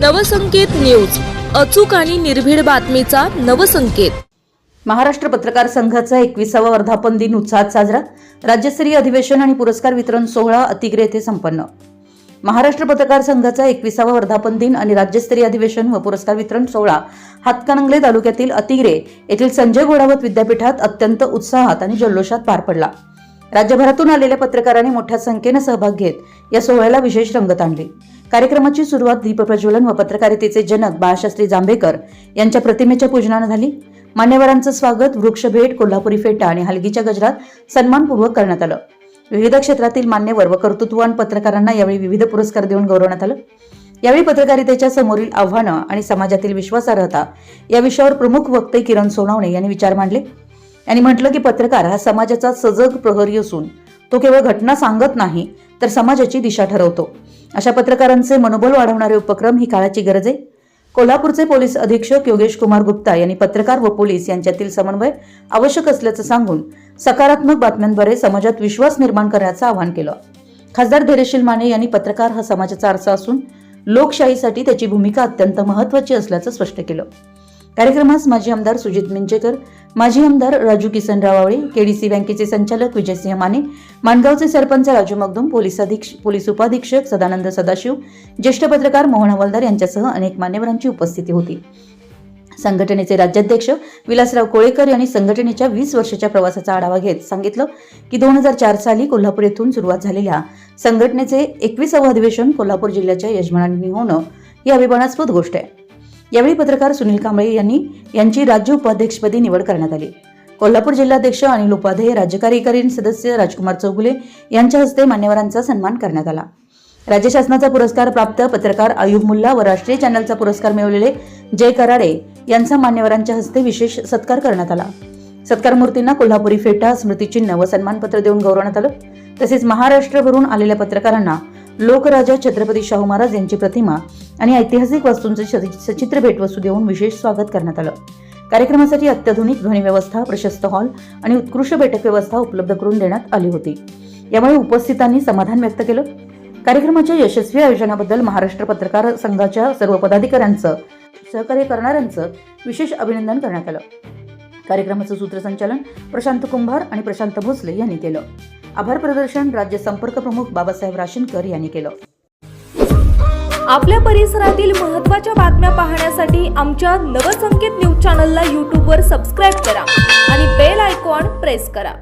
Navsanket news अचूक आणि निर्भीड बातमीचा नवसंकेत. महाराष्ट्र पत्रकार संघाचा एकविसावा वर्धापन दिन उत्साहात साजरा. राज्यस्तरीय अधिवेशन आणि पुरस्कार वितरण सोहळा अतिग्रे येथे संपन्न. महाराष्ट्र पत्रकार संघाचा एकविसावा वर्धापन दिन आणि राज्यस्तरीय अधिवेशन व पुरस्कार वितरण सोहळा हातकणंगले तालुक्यातील अतिग्रे येथील संजय घोडावत विद्यापीठात अत्यंत उत्साहात आणि जल्लोषात पार पडला. राज्यभरातून आलेल्या पत्रकारांनी मोठ्या संख्येनं सहभाग घेत या सोहळ्याला विशेष रंगत आणली. कार्यक्रमाची सुरुवात दीपप्रज्वलन व पत्रकारितेचे जनक बाळशास्त्री जांभेकर यांच्या प्रतिमेच्या पूजनानं झाली. मान्यवरांचं स्वागत वृक्षभेट कोल्हापुरी फेटा आणि हलगीच्या गजरात सन्मानपूर्वक करण्यात आलं. विविध क्षेत्रातील मान्यवर व कर्तृत्ववान पत्रकारांना यावेळी विविध पुरस्कार देऊन गौरवण्यात आलं. यावेळी पत्रकारितेच्या समोरील आव्हानं आणि समाजातील विश्वासार्हता या विषयावर प्रमुख वक्ते किरण सोनवणे यांनी विचार मांडले. यांनी म्हटलं की पत्रकार हा समाजाचा सजग प्रहरी असून तो केवळ घटना सांगत नाही तर समाजाची दिशा ठरवतो. अशा पत्रकारांचे मनोबल वाढवणारे उपक्रम ही काळाची गरज आहे. कोल्हापूरचे पोलीस अधीक्षक योगेश कुमार गुप्ता यांनी पत्रकार व पोलीस यांच्यातील समन्वय आवश्यक असल्याचं सांगून सकारात्मक बातम्यांद्वारे समाजात विश्वास निर्माण करण्याचं आवाहन केलं. खासदार धैर्यशील माने यांनी पत्रकार हा समाजाचा आरसा असून लोकशाहीसाठी त्याची भूमिका अत्यंत महत्वाची असल्याचं स्पष्ट केलं. कार्यक्रमास माजी आमदार सुजित मिंचेकर माजी आमदार राजू किसन रावाळे केडीसी बँकेचे संचालक विजयसिंह माने माणगावचे सरपंच राजू मगदुम पोलीस अधीक्षक पोलीस उपाधीक्षक सदानंद सदाशिव ज्येष्ठ पत्रकार मोहन हवालदार यांच्यासह अनेक मान्यवरांची उपस्थिती होती. संघटनेचे राज्याध्यक्ष विलासराव कोळेकर यांनी संघटनेच्या वीस वर्षाच्या प्रवासाचा आढावा घेत सांगितलं की दोन हजार चार साली कोल्हापूर येथून सुरुवात झालेल्या संघटनेचे एकविसावं अधिवेशन कोल्हापूर जिल्ह्याच्या यजमानांनी होणं ही अभिमानास्पद गोष्ट आहे. यावेळी पत्रकार सुनील कांबळे यांनी यांची राज्य उपाध्यक्षपदी निवड करण्यात आली. कोल्हापूर जिल्हाध्यक्ष अनिल उपाध्ये राज्य कार्यकारी सदस्य राजकुमार चौगुले यांच्या हस्ते मान्यवरांचा सन्मान करण्यात आला. राज्य शासनाचा पुरस्कार प्राप्त पत्रकार आयुब मुल्ला व राष्ट्रीय चॅनलचा पुरस्कार मिळवलेले जय कराडे यांचा मान्यवरांच्या हस्ते विशेष सत्कार करण्यात आला. सत्कार मूर्तींना कोल्हापुरी फेटा स्मृतिचिन्ह व सन्मानपत्र देऊन गौरवण्यात आलं. तसेच महाराष्ट्रभरून आलेल्या पत्रकारांना लोकराजा छत्रपती शाहू महाराज यांची प्रतिमा आणि ऐतिहासिक वस्तूंचे सचित्र भेटवस्तू देऊन विशेष स्वागत करण्यात आलं. कार्यक्रमासाठी अत्याधुनिक ध्वनी व्यवस्था प्रशस्त हॉल आणि उत्कृष्ट बैठक व्यवस्था उपलब्ध करून देण्यात आली होती. यामुळे उपस्थितांनी समाधान व्यक्त केलं. कार्यक्रमाच्या यशस्वी आयोजनाबद्दल महाराष्ट्र पत्रकार संघाच्या सर्व पदाधिकाऱ्यांचं सहकार्य करणाऱ्यांचं विशेष अभिनंदन करण्यात आलं. कार्यक्रमाचं सूत्रसंचालन प्रशांत कुंभार आणि प्रशांत भोसले यांनी केलं. आभार प्रदर्शन राज्य संपर्क प्रमुख बाबासाहेब राशीनकर यांनी केलं. आपल्या परिसरातील महत्त्वाच्या बातम्या पाहण्यासाठी आमच्या नवसंकेत न्यूज चॅनलला यूट्यूबवर सबस्क्राईब करा आणि बेल आयकॉन प्रेस करा.